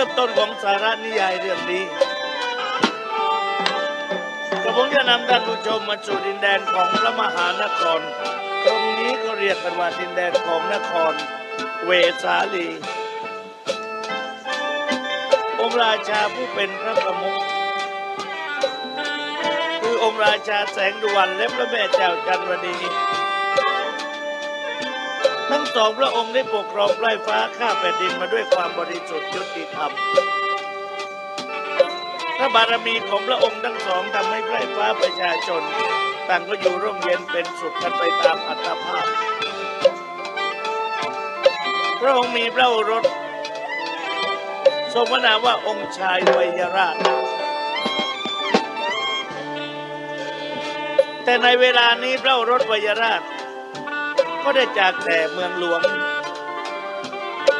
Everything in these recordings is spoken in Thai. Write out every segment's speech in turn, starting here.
ริ่มต้นของสาระนิยายเรื่องนี้กระผมจะนำท่านผู้ชมมาสู่ดินแดนของพระมหานคร ตรงนี้ก็เรียกกันว่าดินแดนของนคร เวสาลี องค์ราชาผู้เป็นพระประมุขคือองค์ราชาแสงดวนและพระแม่เจ้าจันวดี ทั้งสองพระองค์ได้ปกครองไพร่ฟ้าข้าแผ่นดินมาด้วยความบริสุทธิ์ยุติธรรมพระบารมีของพระองค์ทั้งสองทำให้ไพร่ฟ้าประชาชน ต่างก็อยู่ร่มเย็นเป็นสุขกันไปตามอัตภาพ พระองค์มีพระโอรสทรงพระนามว่าองค์ชายวัยราช แต่ในเวลานี้พระโอรสวัยราช ก็ได้จากแต่เมืองหลวง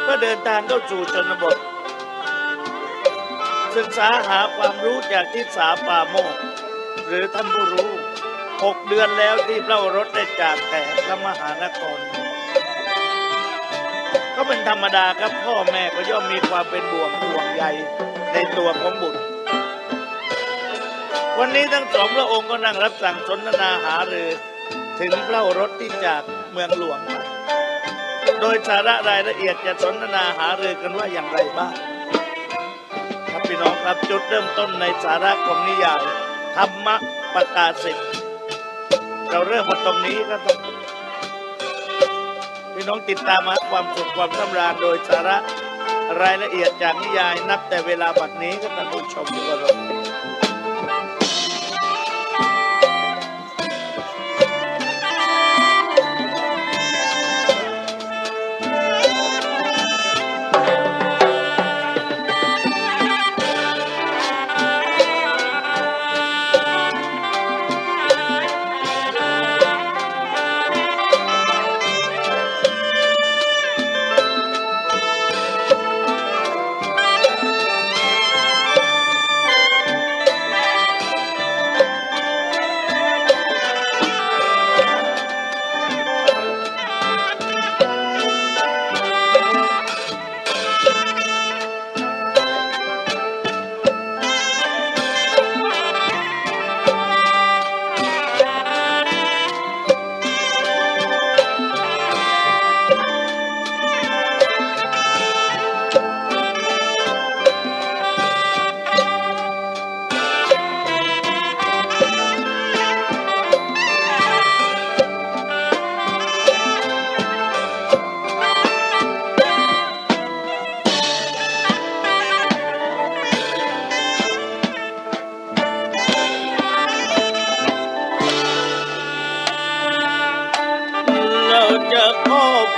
ก็เดินทางเข้าสู่ชนบท ศึกษาหาความรู้จากทิศาป่าโมก หรือท่านผู้รู้หกเดือนแล้วที่พระโอรสได้จากแต่พระมหานคร ก็เป็นธรรมดาครับพ่อแม่ก็ย่อมมีความเป็นบ่วงห่วงใยในตัวของบุตร วันนี้ทั้งสองพระองค์ก็นั่งรับสั่งสนทนาหารือ ถึงพระโอรสที่จาก เมืองหลวง โดยสาระรายละเอียดจะสนทนาหารือกันว่าอย่างไรบ้างครับพี่น้องครับจุดเริ่มต้นในสาระของนิยายธรรมประกาศสิทธิ์เราเริ่มมาตรงนี้ก็ต้องพี่น้องติดตามหาความสุขความสำราญโดยสาระรายละเอียดจากนิยายนับแต่เวลาบัดนี้ก็ท่านผู้ชมทุกคน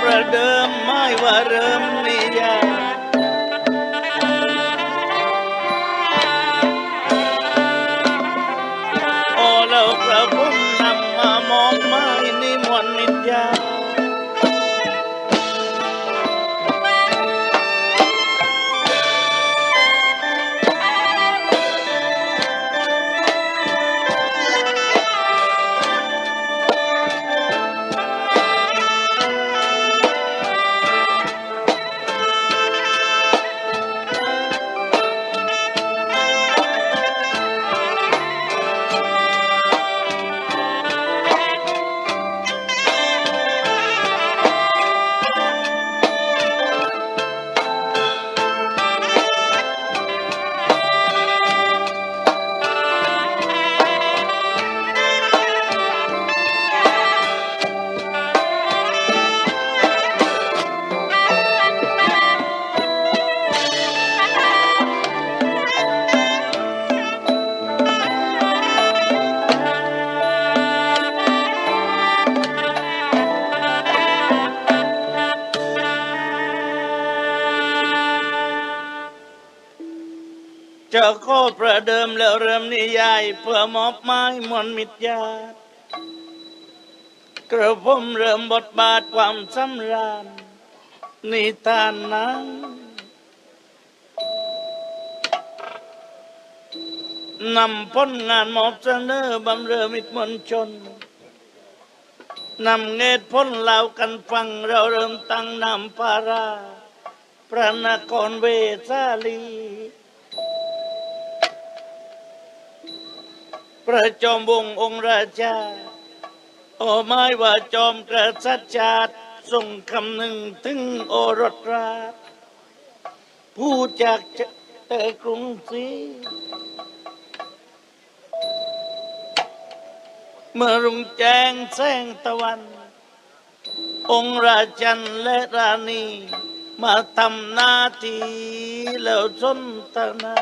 อประ จะขอประเดิมแล้วเริ่มนิยายเพื่อมอบไม้มวลมิตรญาติกระผมเริ่มบทบาทความสำราญนิทานนั้นนำผลงานมอบเสนอบำเรอมิตรมวลชนนำเงตพ้นเหล่ากันฟังเราเริ่มตั้งนำปาราพพระนครเวสาลี พระจอมวงองค์ราชา โอ้ไม้ว่าจอมกษัตริย์ชาติทรงคำหนึ่งถึงโอรสราชผู้จากแต่กรุงศรีเมื่อรุ่งแจ้งแสงตะวัน องค์ราชันและราณี มาทำหน้าที่แล้วสนทนา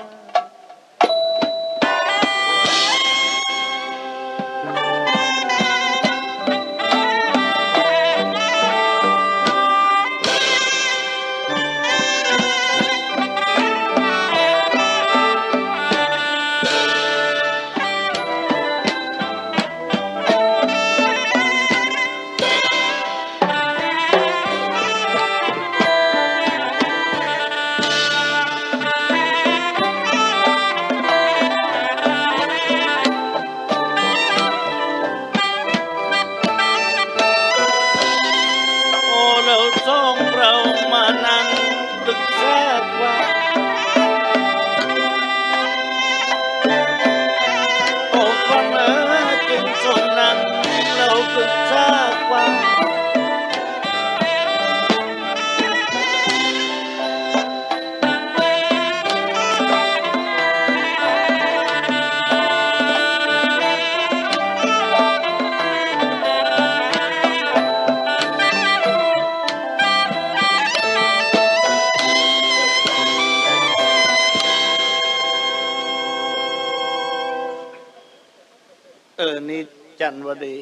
จันวดี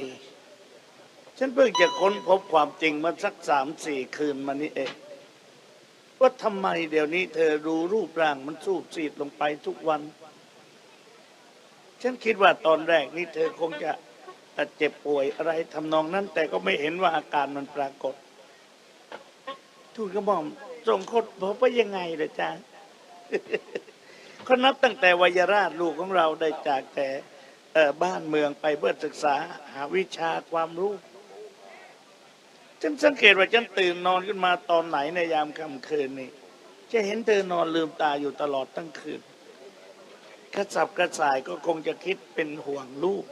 ฉันเพิ่งจะค้นพบความจริงมาสักสามสี่คืนมานี้เอง ว่าทำไมเดี๋ยวนี้เธอดูรูปร่างมันสูบซีดลงไปทุกวัน ฉันคิดว่าตอนแรกนี่เธอคงจะเจ็บป่วยอะไรทำนองนั้น แต่ก็ไม่เห็นว่าอาการมันปรากฏ ทูลกระหม่อมทรงคดพบว่ายังไงเล่ะจ๊ะเขานับตั้งแต่วัยราชลูกของเราได้จากแต่ บ้านเมืองไปเพื่อศึกษาหาวิชาความรู้ฉันสังเกตว่าฉันตื่นนอนขึ้นมาตอนไหนในยามค่ำคืนนี่จะเห็นเธอนอนลืมตาอยู่ตลอดทั้งคืนกระสับกระส่ายก็คงจะคิดเป็นห่วงลูก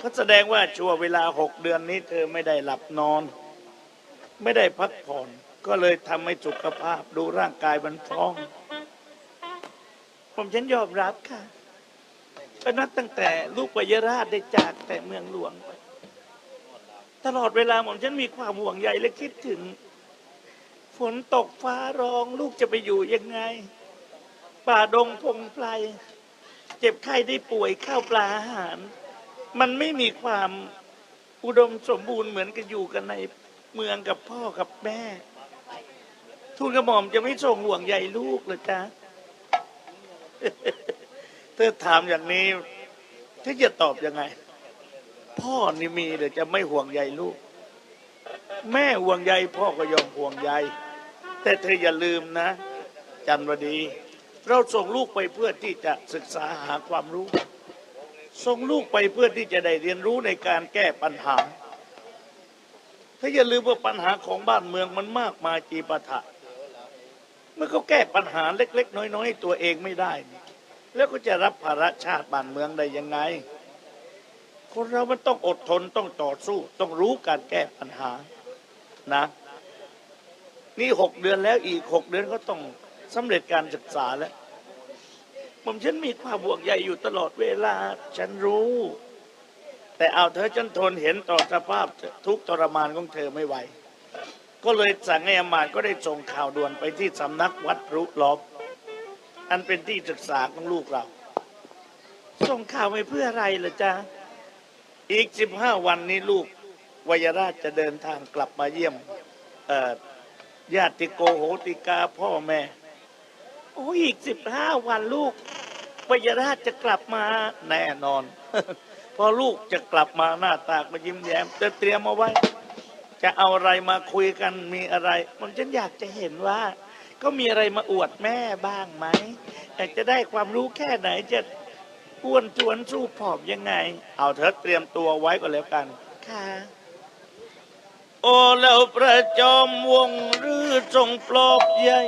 ก็แสดงว่าช่วเวลาหกเดือนนี้เธอไม่ได้หลับนอน ไม่ได้พักผ่อน ก็เลยทำให้สุขภาพดูร่างกายมันฟ้อง ผมฉันยอมรับค่ะ ก็นับตั้งแต่ลูกวัยราชได้จากแต่เมืองหลวงไปตลอดเวลาผมฉันมีความห่วงใยและคิดถึง ฝนตกฟ้าร้องลูกจะไปอยู่ยังไง ป่าดงพงไพรเจ็บไข้ได้ป่วยข้าวปลาอาหาร มันไม่มีความอุดมสมบูรณ์เหมือนกับอยู่กันในเมืองกับพ่อกับแม่ทูลกระหม่อมจะไม่ส่งห่วงใยลูกเลยจ้า เธอถามอย่างนี้เธอจะตอบยังไง พ่อนี่มีแต่จะไม่ห่วงใยลูก แม่ห่วงใยพ่อก็ยอมห่วงใย แต่เธออย่าลืมนะจันวดี เราส่งลูกไปเพื่อที่จะศึกษาหาความรู้ ส่งลูกไปเพื่อที่จะได้เรียนรู้ในการแก้ปัญหาถ้าอย่าลืมว่าปัญหาของบ้านเมืองมันมากมายจีปะทะเมื่อเขาแก้ปัญหาเล็ก ๆ น้อยๆตัวเองไม่ได้ แล้วก็จะรับภาระชาติบ้านเมืองได้ยังไง คนเรามันต้องอดทนต้องต่อสู้ ต้องรู้การแก้ปัญหานะ นี่หกเดือนแล้วอีกหกเดือนก็ต้องสำเร็จการศึกษาแล้วผมฉันมีความห่วงใยอยู่ตลอดเวลา ฉันรู้ แต่เอาเธอฉันทนเห็นต่อสภาพทุกทรมานของเธอไม่ไหวก็เลยสั่งให้อำมาตย์ก็ได้ส่งข่าวด่วนไปที่สำนักวัดรุลอบ อันเป็นที่ศึกษาของลูกเรา ส่งข่าวไปเพื่ออะไรล่ะจ๊ะ อีกสิบห้าวันนี้ลูกวัยราชจะเดินทางกลับมาเยี่ยมญาติโกโหติกาพ่อแม่ โอ้ยอีกสิบห้าวันลูกวัยราชจะกลับมาแน่นอน พอลูกจะกลับมาหน้าตาก็ยิ้มแย้มจะเตรียมเอาไว้ จะเอาอะไรมาคุยกันมีอะไรผมฉันอยากจะเห็นว่า ก็มีอะไรมาอวดแม่บ้างไหมอยากจะได้ความรู้แค่ไหนจะอ้วนจวนสู้ผอมยังไง เอาเธอเตรียมตัวไว้ก็แล้วกัน ค่ะ โอ้แล้วประจอมวงหรือทรงปลอบใหญ่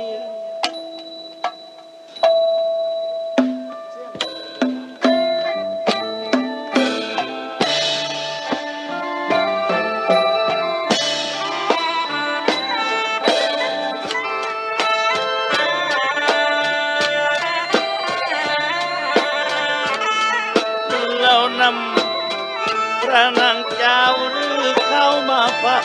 นำพระนางเจ้าหรือเข้ามาพัก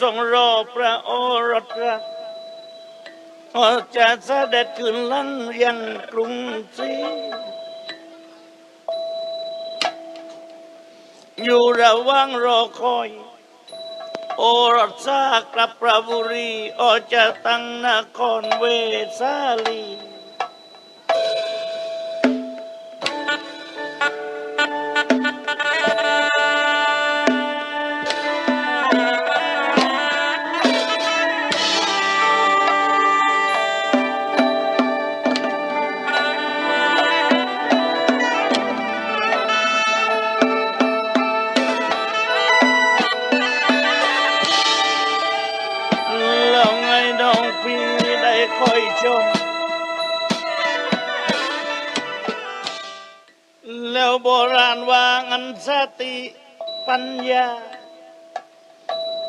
ทรงรอพระโอรสรักว่าจะเสด็จขึ้นลังยังกรุงศรีอยู่ระว่างรอคอย โอรสากลับประบุรีออจะตั้งนครเวสาลี สติปัญญา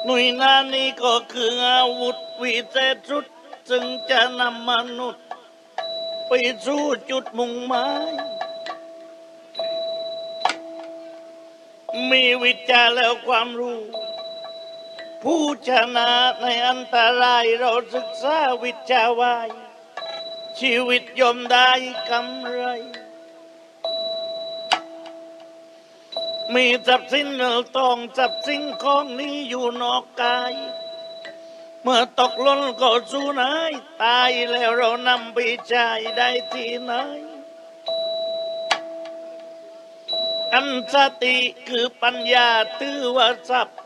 หน่วยนานี้ก็คืออาวุธวิเศษสุดจึงจะนำมนุษย์ ไปสู่จุดมุ่งหมายมีวิจาแล้วความรู้ ผู้ชนะในอันตรายเราศึกษาวิชาวาย ชีวิตยอมได้กำไร มีทรัพย์สินเงินทองทรัพย์สินของนี้อยู่นอกกาย เมื่อตกหล้นก็สู้นายตายแล้วเรานำไปใช้ได้ที่ไหน อันสติคือปัญญาตือว่าทรัพย์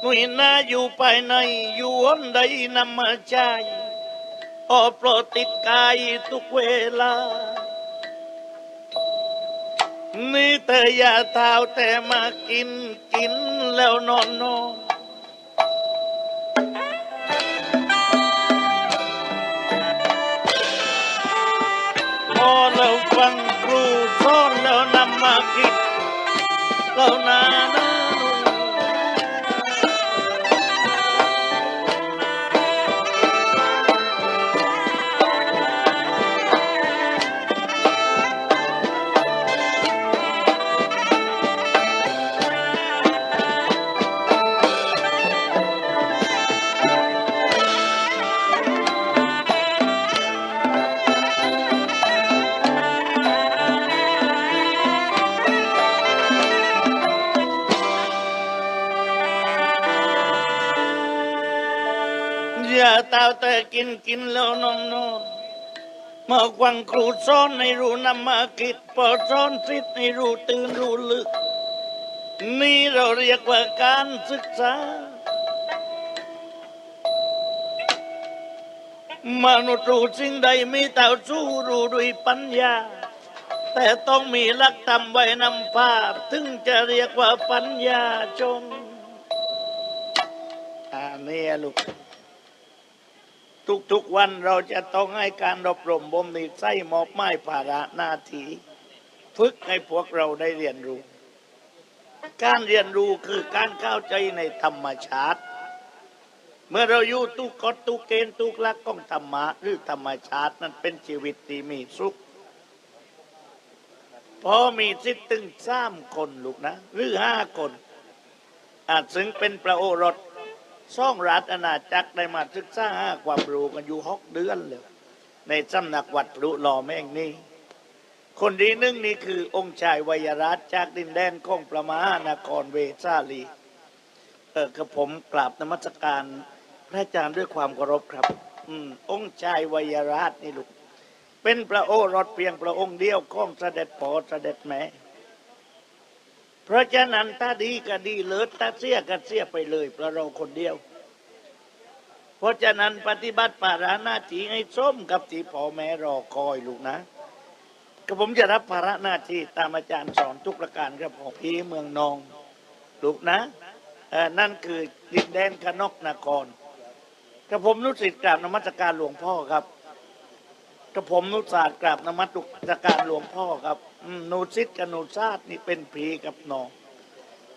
หนุ่ยนาอยู่ภายในอยู่หนใดนำมาใช้ออโปรดติดกายทุกเวลา นี่แต่อย่าเท้าแต่มากินกินแล้วนอนนอนพอเราฟังครูสอนแล้วนำมาคิดแล้วนานาน อย่าเต้าแต่กินกินแล้วนอนนอนมาควังครูสอนในรู้นำมาคิดพอสอนสิทในรู้ตื่นรู้ลึก นี่เราเรียกว่าการศึกษามนุษย์รู้สิ่งใดมีแต่สู้รู้ด้วยปัญญา แต่ต้องมีหลักธรรมไว้นำพาถึงจะเรียกว่าปัญญาจงอ่าเนี่ยลูก ทุกๆวันเราจะต้องให้การรบรมบ่มนิสัยมอบไม้ภาระหน้าที่ฝึกให้พวกเราได้เรียนรู้ การเรียนรู้คือการเข้าใจในธรรมชาติ เมื่อเราอยู่ตุกกฎตุกเกณฑ์ตุกลักของธรรมะหรือธรรมชาตินั้นเป็นชีวิตที่มีสุขพอมีสิทธิ์ถึงสามคนลูกนะ หรือห้าคน อาจซึ่งเป็นพระโอรส ซ่องรัฐอาณาจักรได้มาศึกษาหาความรู้กันอยู่หกเดือนเลยในสำนักวัดพรุหล่อแม่งนี้ คนที่หนึ่งนี่คือองค์ชายวยรัตจากดินแดนของประมาหานครเวสาลีเออกระผมกราบนมัสการพระอาจารย์ด้วยความเคารพครับ อืมองค์ชายวัยราชนี่ลูกเป็นพระโอรสเพียงพระองค์เดียวของเสด็จพ่อเสด็จแม่ เพราะฉะนั้นถ้าดีก็ดีเลิศถ้าเสียก็เสียไปเลยเพราะเราคนเดียว เพราะฉะนั้นปฏิบัติปาราหน้าที่ให้ส้มกับที่พ่อแม่รอคอยลูกนะก็ผมจะรับภาระหน้าที่ตามอาจารย์สอนทุกประการครับผมพี่เมืองนองลูกนะนั่นคือดินแดนขนกนครกระผมนุสิตกราบนมัสการหลวงพ่อครับกระผมนุศาสตร์กราบนมัสการหลวงพ่อครับ อืมนุสิตกับหนุศาสตร์นี่เป็นผีกับน้อง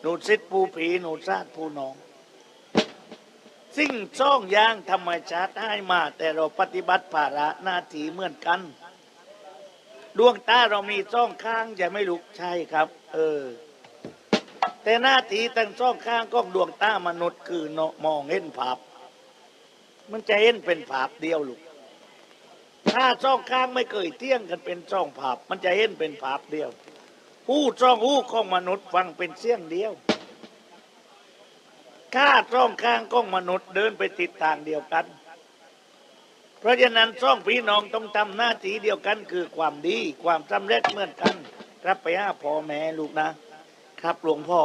หนุสิตผู้ผีหนุศาสตร์ผู้น้อง สิ่งซ่องย่างธรรมชาติให้มา แต่เราปฏิบัติภาระหน้าที่เหมือนกัน ดวงตาเรามีซ่องข้างจะไม่ลุกใช่ครับ เออ แต่หน้าที่ทั้งซ่องข้างก็ดวงตามนุษย์คือเนาะมองเห็นภาพมันจะเห็นเป็นภาพเดียวลูก ถ้าซ่องข้างไม่เคยเที่ยงกันเป็นซ่องภาพ มันจะเห็นเป็นภาพเดียว หู้ซ่องหู้ของมนุษย์ฟังเป็นเสียงเดียวข้าซ่องข้างของมนุษย์เดินไปติดทางเดียวกัน เพราะฉะนั้นซ่องพี่น้องต้องทำหน้าที่เดียวกันคือความดีความสำเร็จเหมือนกัน ครับไปห้าพ่อแม่ลูกนะ ครับหลวงพ่อ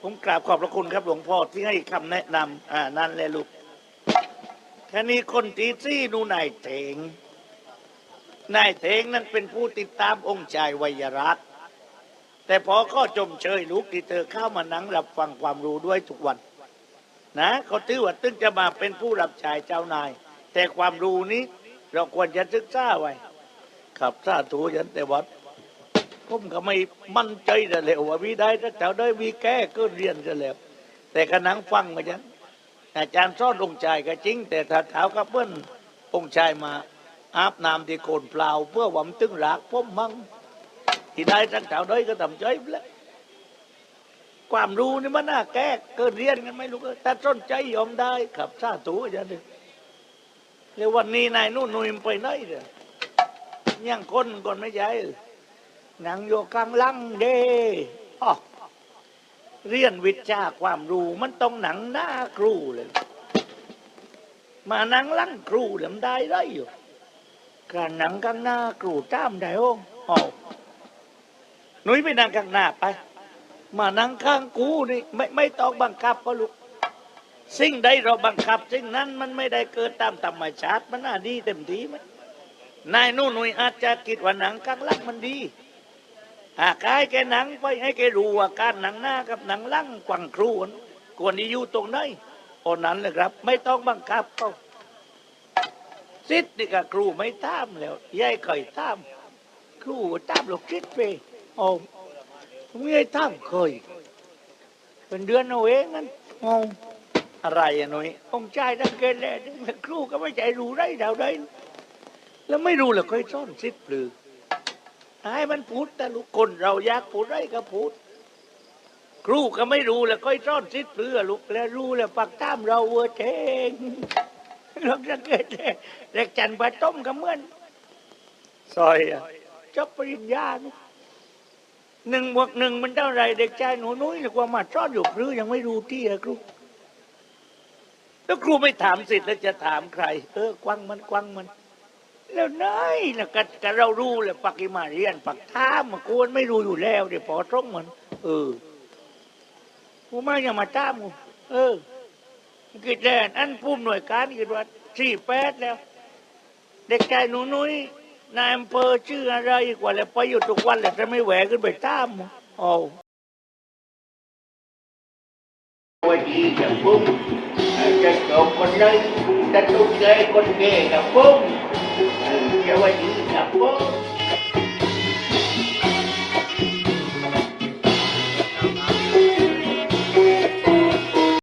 ผมกราบขอบพระคุณครับหลวงพ่อที่ให้คำแนะนำอ่านั่นแหละลูก ค่นี้คนที่ซี่ดูนายเถง นายเถงนั้นเป็นผู้ติดตามองค์ชายวัยรัตน์แต่พอก็ชมเชยลูกที่เธอเข้ามานั่งรับฟังความรู้ด้วยทุกวัน นะเขาถือว่าตึงจะมาเป็นผู้รับใช้เจ้านาย แต่ความรู้นี้เราควรจะศึกษาไว้ครับสาธุยันแต่วัดผมก็ไม่มั่นใจแต่เลยว่าวิได้ถ้าแถวได้วีแก้ก็เรียนจะแล้ว แต่กระนังฟังมาจัง อาจารย์สอนองค์ชายก็จริง แต่ถ้าเท้ากับเพื่อนองค์ชายมาอาบน้ำที่โคนเปล่าเพื่อหวังตึงหลากผมมังที่ได้ทั้งแถวได้ก็ทำใจไปแล้วความรู้นี่มันน่าแก้เกินเรียนกันไม่รู้ก็แต่สนใจยอมได้ขับซาตูอาจารย์เลยวันนี้นายนู่นนุ่ยมันไปไหนเนี่ยยังคนก่อนไม่ใช่หนังอยู่กลางลังเด้อ้อ เรียนวิชาความรู้มันต้องหนังหน้าครูเลย มาหนังลังครูเดี๋ยวมันได้ไรอยู่การหนังข้างหน้าครูตามได้โอ้อ๋อหนุ่ยไปนั่งข้างหน้าไป มานั่งข้างกูนี่ไม่ไม่ต้องบังคับก็ลูกสิ่งใดเราบังคับสิ่งนั้นมันไม่ได้เกิดตามธรรมชาติมันน่าดีเต็มทีไหมนายนู่นหนุ่ยอาจจะคิดว่าหนังข้างหลังมันดี หากให้แกหนังไปให้แกรู้ว่าการหนังหน้ากับหนังหลังกวังครูนควรที่อยู่ตรงไหนโอนนั้นเลยครับ ไม่ต้องบังคับเขาสิทธิ์นี่กับครูไม่ตามแล้วยายเคยตามครูตามหลูกคิดไปโอ้ไม่ได้ตามเคยเป็นเดือนเอาเองนั้นงงอะไรอะหนุ่ยองค์ชายทั้งเกณฑ์แหละครูก็ไม่ใจรู้ได้ดาวได้แล้วไม่รู้เลยค่อยซ่อนสิทธิ์หรือ ให้มันพูดแต่ลูกคนเราอยากพูดได้ก็พูด ครูก็ไม่รู้แล้วก็ซ่อนซิดเปลือลูกแล้วรู้แล้วปักตามเราเวอร์เทงเราจะเกิดเด็กจันทร์ปลาต้มกับเหมื่อนซอยอะจบปริญญาลูกหนึ่งบวกหนึ่งมันเท่าไหรเด็กชายหนูนุ้ยหรือกว่ามาซ่อนอยู่หรือยังไม่รู้ที่อะครูแล้วครูไม่ถามสิทธิ์แล้วจะถามใคร เออกวังมันกวังมัน แล้วนายนะกะกะเรารู้แหละปักกิมาเรียนปักท่ามันควรไม่รู้อยู่แล้วเดี๋ยวพอตรงเหมันเออกูมาอย่ามาตามูเออกิดแลนอันผู้หน่วยการกิดว่าสี่แปดแล้ว เด็กชายหนูนุ้ยนายอำเภอชื่ออะไรกว่าแล้วไปอยู่ทุกวันแหละจะไม่แหวกขึ้นไปตามมึงโอ้วันดีจังปุ้มจะจบคนเลยจะตุ้งใจคนเก่กับปุ้ม เดี๋ย